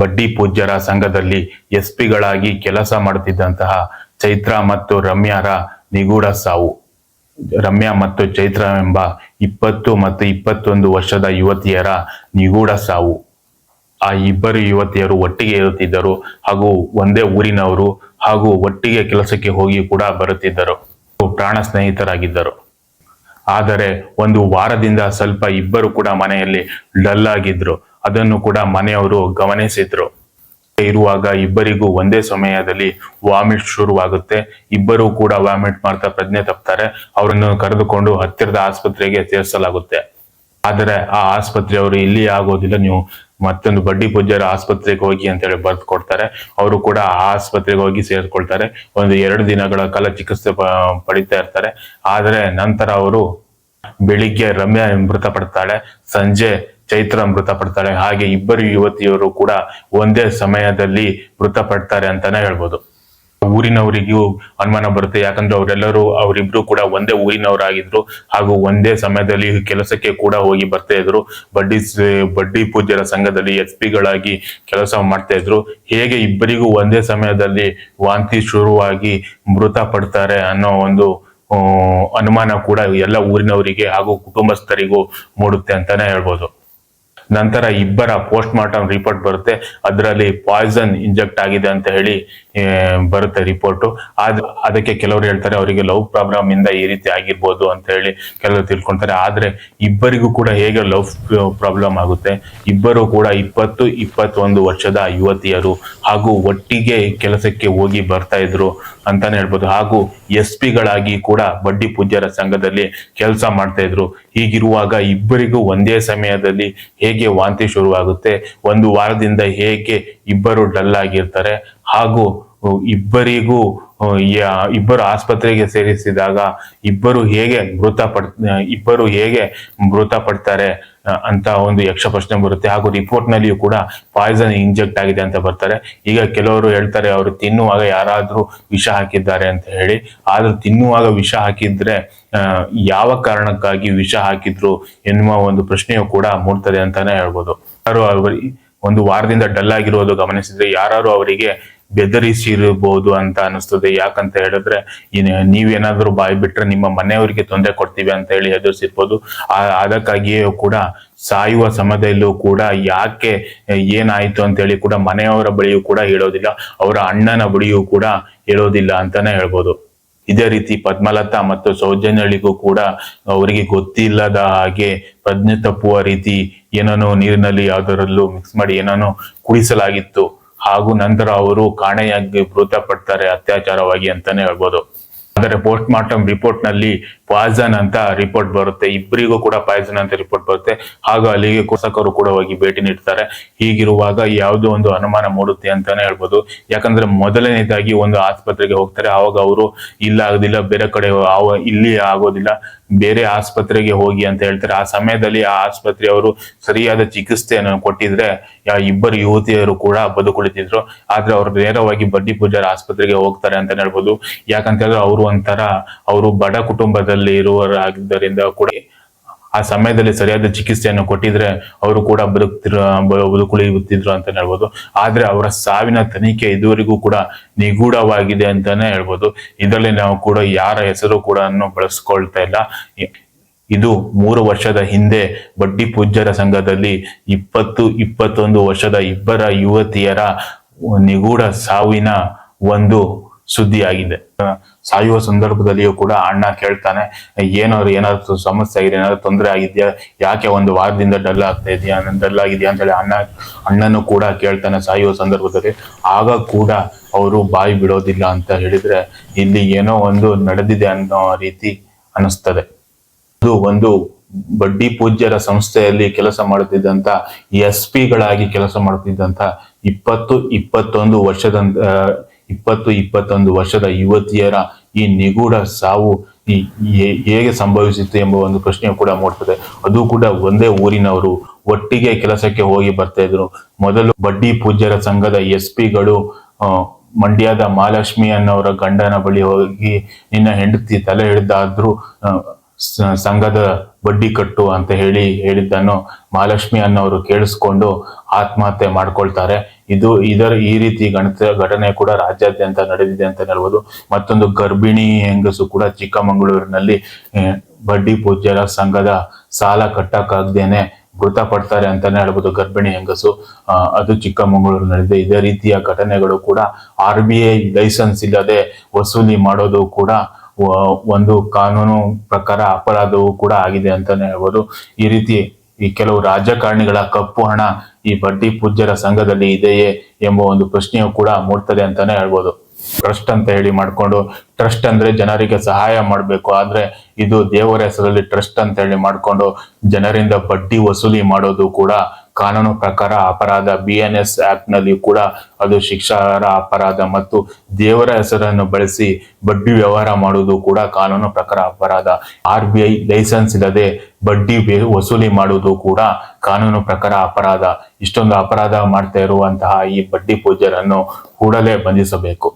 ಬಡ್ಡಿ ಪೂಜ್ಯರ ಸಂಘದಲ್ಲಿ ಎಸ್ ಪಿಗಳಾಗಿ ಕೆಲಸ ಮಾಡುತ್ತಿದ್ದಂತಹ ಚೈತ್ರ ಮತ್ತು ರಮ್ಯಾರ ನಿಗೂಢ ಸಾವು. ರಮ್ಯಾ ಮತ್ತು ಚೈತ್ರ ಎಂಬ ಇಪ್ಪತ್ತು ಮತ್ತು ಇಪ್ಪತ್ತೊಂದು ವರ್ಷದ ಯುವತಿಯರ ನಿಗೂಢ ಸಾವು. ಆ ಇಬ್ಬರು ಯುವತಿಯರು ಒಟ್ಟಿಗೆ ಇರುತ್ತಿದ್ದರು ಹಾಗೂ ಒಂದೇ ಊರಿನವರು ಹಾಗೂ ಒಟ್ಟಿಗೆ ಕೆಲಸಕ್ಕೆ ಹೋಗಿ ಕೂಡ ಬರುತ್ತಿದ್ದರು. ಪ್ರಾಣ ಸ್ನೇಹಿತರಾಗಿದ್ದರು. ಆದರೆ ಒಂದು ವಾರದಿಂದ ಸ್ವಲ್ಪ ಇಬ್ಬರು ಕೂಡ ಮನೆಯಲ್ಲಿ ಡಲ್ ಆಗಿದ್ರು ಅದನ್ನು ಕೂಡ ಮನೆಯವರು ಗಮನಿಸಿದ್ರು. ಇರುವಾಗ ಇಬ್ಬರಿಗೂ ಒಂದೇ ಸಮಯದಲ್ಲಿ ವಾಮಿಟ್ ಶುರುವಾಗುತ್ತೆ. ಇಬ್ಬರೂ ಕೂಡ ವಾಮಿಟ್ ಮಾಡ್ತಾ ಪ್ರಜ್ಞೆ ತಪ್ತಾರೆ. ಅವರನ್ನು ಕರೆದುಕೊಂಡು ಹತ್ತಿರದ ಆಸ್ಪತ್ರೆಗೆ ಸೇರಿಸಲಾಗುತ್ತೆ. ಆದರೆ ಆ ಆಸ್ಪತ್ರೆಯವರು ಇಲ್ಲಿ ಆಗೋದಿಲ್ಲ. ನೀವು ಮತ್ತೊಂದು ಬಡ್ಡಿ ಪೂಜ್ಯರ ಆಸ್ಪತ್ರೆಗೆ ಹೋಗಿ ಅಂತ ಹೇಳಿ ಬರ್ದು ಕೊಡ್ತಾರೆ. ಅವರು ಕೂಡ ಆ ಆಸ್ಪತ್ರೆಗೆ ಹೋಗಿ ಸೇರಿಕೊಳ್ತಾರೆ. ಒಂದು ಎರಡು ದಿನಗಳ ಕಾಲ ಚಿಕಿತ್ಸೆ ಪಡಿತಾ ಇರ್ತಾರೆ. ಆದರೆ ನಂತರ ಅವರು ಬೆಳಿಗ್ಗೆ ರಮ್ಯಾ ಮೃತಪಡ್ತಾಳೆ ಸಂಜೆ ಚೈತ್ರ ಮೃತಪಡ್ತಾಳೆ ಹಾಗೆ ಇಬ್ಬರು ಯುವತಿಯರು ಕೂಡ ಒಂದೇ ಸಮಯದಲ್ಲಿ ಮೃತಪಡ್ತಾರೆ ಅಂತಾನೆ ಹೇಳ್ಬೋದು. ಊರಿನವರಿಗೂ ಅನುಮಾನ ಬರುತ್ತೆ. ಯಾಕಂದ್ರೆ ಅವರೆಲ್ಲರೂ, ಅವರಿಬ್ರು ಕೂಡ ಒಂದೇ ಊರಿನವರಾಗಿದ್ರು. ಹಾಗೂ ಒಂದೇ ಸಮಯದಲ್ಲಿ ಕೆಲಸಕ್ಕೆ ಕೂಡ ಹೋಗಿ ಬರ್ತಾ ಇದ್ರು. ಬಡ್ಡಿ ಬಡ್ಡಿ ಪೂಜ್ಯರ ಸಂಘದಲ್ಲಿ ಎಸ್ ಪಿಗಳಾಗಿ ಕೆಲಸ ಮಾಡ್ತಾ ಇದ್ರು. ಹೇಗೆ ಇಬ್ಬರಿಗೂ ಒಂದೇ ಸಮಯದಲ್ಲಿ ವಾಂತಿ ಶುರುವಾಗಿ ಮೃತ ಪಡ್ತಾರೆ ಅನ್ನೋ ಒಂದು ಅನುಮಾನ ಕೂಡ ಎಲ್ಲ ಊರಿನವರಿಗೆ ಹಾಗೂ ಕುಟುಂಬಸ್ಥರಿಗೂ ಮೂಡುತ್ತೆ ಅಂತಾನೆ ಹೇಳ್ಬೋದು. ನಂತರ ಇಬ್ಬರ ಪೋಸ್ಟ್ ಮಾರ್ಟಮ್ ರಿಪೋರ್ಟ್ ಬರುತ್ತೆ. ಅದರಲ್ಲಿ ಪಾಯ್ಸನ್ ಇಂಜೆಕ್ಟ್ ಆಗಿದೆ ಅಂತ ಹೇಳಿ ಬರುತ್ತೆ ರಿಪೋರ್ಟ್ ಅದ್ ಅದಕ್ಕೆ ಕೆಲವರು ಹೇಳ್ತಾರೆ, ಅವರಿಗೆ ಲವ್ ಪ್ರಾಬ್ಲಮ್ ಇಂದ ಈ ರೀತಿ ಆಗಿರ್ಬೋದು ಅಂತ ಹೇಳಿ ಕೆಲವರು ತಿಳ್ಕೊಳ್ತಾರೆ. ಆದ್ರೆ ಇಬ್ಬರಿಗೂ ಕೂಡ ಹೇಗೆ ಲವ್ ಪ್ರಾಬ್ಲಮ್ ಆಗುತ್ತೆ? ಇಬ್ಬರು ಕೂಡ ಇಪ್ಪತ್ತು, ಇಪ್ಪತ್ತೊಂದು ವರ್ಷದ ಯುವತಿಯರು ಹಾಗೂ ಒಟ್ಟಿಗೆ ಕೆಲಸಕ್ಕೆ ಹೋಗಿ ಬರ್ತಾ ಇದ್ರು ಅಂತಾನೆ ಹೇಳ್ಬೋದು. ಹಾಗೂ ಎಸ್ ಪಿಗಳಾಗಿ ಕೂಡ ಬಡ್ಡಿ ಪೂಜ್ಯರ ಸಂಘದಲ್ಲಿ ಕೆಲಸ ಮಾಡ್ತಾ ಇದ್ರು. ಹೀಗಿರುವಾಗ ಇಬ್ಬರಿಗೂ ಒಂದೇ ಸಮಯದಲ್ಲಿ ಹೇಗೆ ವಾಂತಿ ಶುರುವಾಗುತ್ತೆ ಒಂದು ವಾರದಿಂದ ಹೇಗೆ ಇಬ್ಬರು ಡಲ್ ಆಗಿರ್ತಾರೆ ಹಾಗೂ ಇಬ್ಬರಿಗೂ ಇಬ್ಬರು ಆಸ್ಪತ್ರೆಗೆ ಸೇರಿಸಿದಾಗ ಇಬ್ಬರು ಹೇಗೆ ಮೃತ ಇಬ್ಬರು ಹೇಗೆ ಮೃತ ಪಡ್ತಾರೆ ಆ, ಅಂತ ಒಂದು ಯಕ್ಷ ಪ್ರಶ್ನೆ ಬರುತ್ತೆ. ಹಾಗೂ ರಿಪೋರ್ಟ್ ನಲ್ಲಿಯೂ ಕೂಡ ಪಾಯ್ಸನ್ ಇಂಜೆಕ್ಟ್ ಆಗಿದೆ ಅಂತ ಬರ್ತಾರೆ. ಈಗ ಕೆಲವರು ಹೇಳ್ತಾರೆ, ಅವರು ತಿನ್ನುವಾಗ ಯಾರಾದರೂ ವಿಷ ಹಾಕಿದ್ದಾರೆ ಅಂತ ಹೇಳಿ. ಆದ್ರೂ ತಿನ್ನುವಾಗ ವಿಷ ಹಾಕಿದ್ರೆ ಯಾವ ಕಾರಣಕ್ಕಾಗಿ ವಿಷ ಹಾಕಿದ್ರು ಎನ್ನುವ ಒಂದು ಪ್ರಶ್ನೆಯು ಕೂಡ ಮೂಡ್ತದೆ ಅಂತಾನೆ ಹೇಳ್ಬೋದು. ಯಾರು ಒಂದು ವಾರದಿಂದ ಡಲ್ ಆಗಿರೋದು ಗಮನಿಸಿದ್ರೆ ಯಾರು ಅವರಿಗೆ ಬೆದರಿಸಿರಬಹುದು ಅಂತ ಅನಿಸ್ತದೆ ಯಾಕಂತ ಹೇಳಿದ್ರೆ ನೀವೇನಾದ್ರೂ ಬಾಯಿ ಬಿಟ್ರೆ ನಿಮ್ಮ ಮನೆಯವರಿಗೆ ತೊಂದರೆ ಕೊಡ್ತೀವಿ ಅಂತ ಹೇಳಿ ಎದುರಿಸಿರ್ಬೋದು ಆ- ಅದಕ್ಕಾಗಿಯೇ ಕೂಡ ಸಾಯುವ ಸಮಯದಲ್ಲೂ ಕೂಡ ಯಾಕೆ ಏನಾಯ್ತು ಅಂತ ಹೇಳಿ ಕೂಡ ಮನೆಯವರ ಬಳಿಯೂ ಕೂಡ ಹೇಳೋದಿಲ್ಲ. ಅವರ ಅಣ್ಣನ ಬಳಿಯೂ ಕೂಡ ಹೇಳೋದಿಲ್ಲ ಅಂತಾನೆ ಹೇಳ್ಬೋದು. ಇದೇ ರೀತಿ ಪದ್ಮಲತಾ ಮತ್ತು ಸೌಜನ್ಯಳಿಗೂ ಕೂಡ ಅವರಿಗೆ ಗೊತ್ತಿಲ್ಲದ ಹಾಗೆ ಪ್ರಜ್ಞೆ ತಪ್ಪುವ ರೀತಿ ಏನನ್ನೋ ನೀರಿನಲ್ಲಿ ಯಾವುದರಲ್ಲೂ ಮಿಕ್ಸ್ ಮಾಡಿ ಏನನ್ನು ಕುಡಿಸಲಾಗಿತ್ತು. ಹಾಗೂ ನಂತರ ಅವರು ಕಾಣೆಯಾಗಿ ಮೃತಪಡ್ತಾರೆ ಅತ್ಯಾಚಾರವಾಗಿ ಅಂತಾನೆ ಹೇಳ್ಬೋದು. ಆದರೆ ಪೋಸ್ಟ್ ಮಾರ್ಟಮ್ ರಿಪೋರ್ಟ್ನಲ್ಲಿ ಪಾಯ್ಸನ್ ಅಂತ ರಿಪೋರ್ಟ್ ಬರುತ್ತೆ. ಇಬ್ಬರಿಗೂ ಕೂಡ ಪಾಯ್ಸನ್ ಅಂತ ರಿಪೋರ್ಟ್ ಬರುತ್ತೆ. ಹಾಗೂ ಅಲ್ಲಿಗೆ ಕೋಸಕರು ಕೂಡ ಹೋಗಿ ಭೇಟಿ ನೀಡ್ತಾರೆ. ಹೀಗಿರುವಾಗ ಯಾವುದೋ ಒಂದು ಅನುಮಾನ ಮೂಡುತ್ತೆ ಅಂತಾನೆ ಹೇಳ್ಬೋದು. ಯಾಕಂದ್ರೆ ಮೊದಲನೇದಾಗಿ ಒಂದು ಆಸ್ಪತ್ರೆಗೆ ಹೋಗ್ತಾರೆ. ಆವಾಗ ಅವರು ಇಲ್ಲ, ಆಗೋದಿಲ್ಲ, ಬೇರೆ ಕಡೆ ಇಲ್ಲಿ ಆಗೋದಿಲ್ಲ. ಬೇರೆ ಆಸ್ಪತ್ರೆಗೆ ಹೋಗಿ ಅಂತ ಹೇಳ್ತಾರೆ. ಆ ಸಮಯದಲ್ಲಿ ಆ ಆಸ್ಪತ್ರೆಯವರು ಸರಿಯಾದ ಚಿಕಿತ್ಸೆಯನ್ನು ಕೊಟ್ಟಿದ್ರೆ ಇಬ್ಬರು ಯುವತಿಯರು ಕೂಡ ಬದುಕುಳಿತಿದ್ರು. ಆದ್ರೆ ಅವರು ನೇರವಾಗಿ ಬಡ್ಡಿ ಪೂಜಾರ ಆಸ್ಪತ್ರೆಗೆ ಹೋಗ್ತಾರೆ ಅಂತ ಹೇಳ್ಬೋದು. ಯಾಕಂತ ಹೇಳಿದ್ರೆ ಅವರು ಒಂಥರ, ಅವರು ಬಡ ಕುಟುಂಬದಲ್ಲಿ ಇರುವವರಾಗಿದ್ದರಿಂದ ಕೂಡ ಆ ಸಮಯದಲ್ಲಿ ಸರಿಯಾದ ಚಿಕಿತ್ಸೆಯನ್ನು ಕೊಟ್ಟಿದ್ರೆ ಅವರು ಕೂಡ ಬದುಕ್ತಿರ ಬದುಕುಳಿಯುತ್ತಿದ್ರು ಅಂತ ಹೇಳ್ಬೋದು. ಆದ್ರೆ ಅವರ ಸಾವಿನ ತನಿಖೆ ಇದುವರೆಗೂ ಕೂಡ ನಿಗೂಢವಾಗಿದೆ ಅಂತಾನೆ ಹೇಳ್ಬೋದು. ಇದರಲ್ಲಿ ನಾವು ಕೂಡ ಯಾರ ಹೆಸರು ಕೂಡ ಬಳಸ್ಕೊಳ್ತಾ ಇಲ್ಲ. ಇದು ಮೂರು ವರ್ಷದ ಹಿಂದೆ ಬಡ್ಡಿ ಪೂಜ್ಯರ ಸಂಘದಲ್ಲಿ ಇಪ್ಪತ್ತು, ಇಪ್ಪತ್ತೊಂದು ವರ್ಷದ ಇಬ್ಬರ ಯುವತಿಯರ ನಿಗೂಢ ಸಾವಿನ ಒಂದು ಸುದ್ದಿಯಾಗಿದೆ. ಸಾಯುವ ಸಂದರ್ಭದಲ್ಲಿಯೂ ಕೂಡ ಅಣ್ಣ ಕೇಳ್ತಾನೆ, ಏನಾದ್ರು ಏನಾದ್ರು ಸಮಸ್ಯೆ ಆಗಿದೆ, ಏನಾದ್ರು ತೊಂದರೆ ಆಗಿದ್ಯಾ, ಯಾಕೆ ಒಂದು ವಾರದಿಂದ ಡಲ್ ಆಗ್ತಾ ಇದೆಯಾ ಡಲ್ ಆಗಿದೆಯಾ ಅಂತ ಹೇಳಿ ಅಣ್ಣ, ಅಣ್ಣನು ಕೂಡ ಕೇಳ್ತಾನೆ ಸಾಯುವ ಸಂದರ್ಭದಲ್ಲಿ. ಆಗ ಕೂಡ ಅವರು ಬಾಯಿ ಬಿಡೋದಿಲ್ಲ ಅಂತ ಹೇಳಿದ್ರೆ ಇಲ್ಲಿ ಏನೋ ಒಂದು ನಡೆದಿದೆ ಅನ್ನೋ ರೀತಿ ಅನಿಸ್ತದೆ ಇದು ಒಂದು ಬಡ್ಡಿ ಪೂಜ್ಯರ ಸಂಸ್ಥೆಯಲ್ಲಿ ಕೆಲಸ ಮಾಡುತ್ತಿದ್ದಂತ, ಎಸ್ ಪಿಗಳಾಗಿ ಕೆಲಸ ಮಾಡುತ್ತಿದ್ದಂತ ಇಪ್ಪತ್ತು, ಇಪ್ಪತ್ತೊಂದು ವರ್ಷದ ಇಪ್ಪತ್ತು, ಇಪ್ಪತ್ತೊಂದು ವರ್ಷದ ಯುವತಿಯರ ಈ ನಿಗೂಢ ಸಾವು ಈ ಹೇಗೆ ಸಂಭವಿಸಿತ್ತು ಎಂಬ ಒಂದು ಪ್ರಶ್ನೆ ಕೂಡ ಮೂಡ್ತದೆ. ಅದು ಕೂಡ ಒಂದೇ ಊರಿನವರು ಒಟ್ಟಿಗೆ ಕೆಲಸಕ್ಕೆ ಹೋಗಿ ಬರ್ತಾ ಇದ್ರು. ಮೊದಲು ಬಡ್ಡಿ ಪೂಜ್ಯರ ಸಂಘದ ಎಸ್ ಪಿಗಳು ಮಂಡ್ಯದ ಮಹಾಲಕ್ಷ್ಮಿ ಅನ್ನೋರ ಗಂಡನ ಬಳಿ ಹೋಗಿ ನಿನ್ನ ಹೆಂಡತಿ ತಲೆ ಹಿಡಿದಾದ್ರೂ ಸಂಘದ ಬಡ್ಡಿ ಕಟ್ಟು ಅಂತ ಹೇಳಿ ಹೇಳಿದ್ದನ್ನು ಮಹಾಲಕ್ಷ್ಮಿ ಅನ್ನೋರು ಕೇಳಿಸ್ಕೊಂಡು ಆತ್ಮಹತ್ಯೆ ಮಾಡ್ಕೊಳ್ತಾರೆ. ಇದು ಇದರ ಈ ರೀತಿ ಗಣಿತ ಘಟನೆ ಕೂಡ ರಾಜ್ಯಾದ್ಯಂತ ನಡೆದಿದೆ ಅಂತ ಹೇಳ್ಬೋದು. ಮತ್ತೊಂದು ಗರ್ಭಿಣಿ ಹೆಂಗಸು ಕೂಡ ಚಿಕ್ಕಮಗಳೂರಿನಲ್ಲಿ ಬಡ್ಡಿ ಪೂಜ್ಯರ ಸಂಘದ ಸಾಲ ಕಟ್ಟಕ್ಕಾಗ್ದೇನೆ ಮೃತಪಡ್ತಾರೆ ಅಂತಾನೆ ಹೇಳ್ಬೋದು ಗರ್ಭಿಣಿ ಹೆಂಗಸು. ಅದು ಚಿಕ್ಕಮಗಳೂರು ನಡೆದಿದೆ ಇದೇ ರೀತಿಯ ಘಟನೆಗಳು ಕೂಡ ಆರ್ ಬಿ ಐ ಲೈಸೆನ್ಸ್ ಇಲ್ಲದೆ ವಸೂಲಿ ಮಾಡೋದು ಕೂಡ ಒಂದು ಕಾನೂನು ಪ್ರಕಾರ ಅಪರಾಧವೂ ಕೂಡ ಆಗಿದೆ ಅಂತಾನೆ ಹೇಳ್ಬೋದು. ಈ ರೀತಿ ಈ ಕೆಲವು ರಾಜಕಾರಣಿಗಳ ಕಪ್ಪು ಹಣ ಈ ಬಡ್ಡಿ ಪೂಜ್ಯರ ಸಂಘದಲ್ಲಿ ಇದೆಯೇ ಎಂಬ ಒಂದು ಪ್ರಶ್ನೆಯು ಕೂಡ ಮೂಡ್ತದೆ ಅಂತಾನೆ ಹೇಳ್ಬೋದು. ಟ್ರಸ್ಟ್ ಅಂತ ಹೇಳಿ ಮಾಡ್ಕೊಂಡು, ಟ್ರಸ್ಟ್ ಅಂದ್ರೆ ಜನರಿಗೆ ಸಹಾಯ ಮಾಡಬೇಕು. ಆದ್ರೆ ಇದು ದೇವರ ಹೆಸರಲ್ಲಿ ಟ್ರಸ್ಟ್ ಅಂತ ಹೇಳಿ ಮಾಡ್ಕೊಂಡು ಜನರಿಂದ ಬಡ್ಡಿ ವಸೂಲಿ ಮಾಡೋದು ಕೂಡ ಕಾನೂನು ಪ್ರಕಾರ ಅಪರಾಧ ಬಿ ಎನ್ ಎಸ್ ಆಕ್ಟ್ನಲ್ಲಿ ಕೂಡ ಅದು ಶಿಕ್ಷಾರ್ಹ ಅಪರಾಧ ಮತ್ತು ದೇವರ ಹೆಸರನ್ನು ಬಳಸಿ ಬಡ್ಡಿ ವ್ಯವಹಾರ ಮಾಡುವುದು ಕೂಡ ಕಾನೂನು ಪ್ರಕಾರ ಅಪರಾಧ. ಆರ್ ಬಿ ಐ ಲೈಸೆನ್ಸ್ ಇಲ್ಲದೆ ಬಡ್ಡಿ ವಸೂಲಿ ಮಾಡುವುದು ಕೂಡ ಕಾನೂನು ಪ್ರಕಾರ ಅಪರಾಧ. ಇಷ್ಟೊಂದು ಅಪರಾಧ ಮಾಡ್ತಾ ಇರುವಂತಹ ಈ ಬಡ್ಡಿ ಪೂಜರನ್ನು ಕೂಡಲೇ ಬಂಧಿಸಬೇಕು.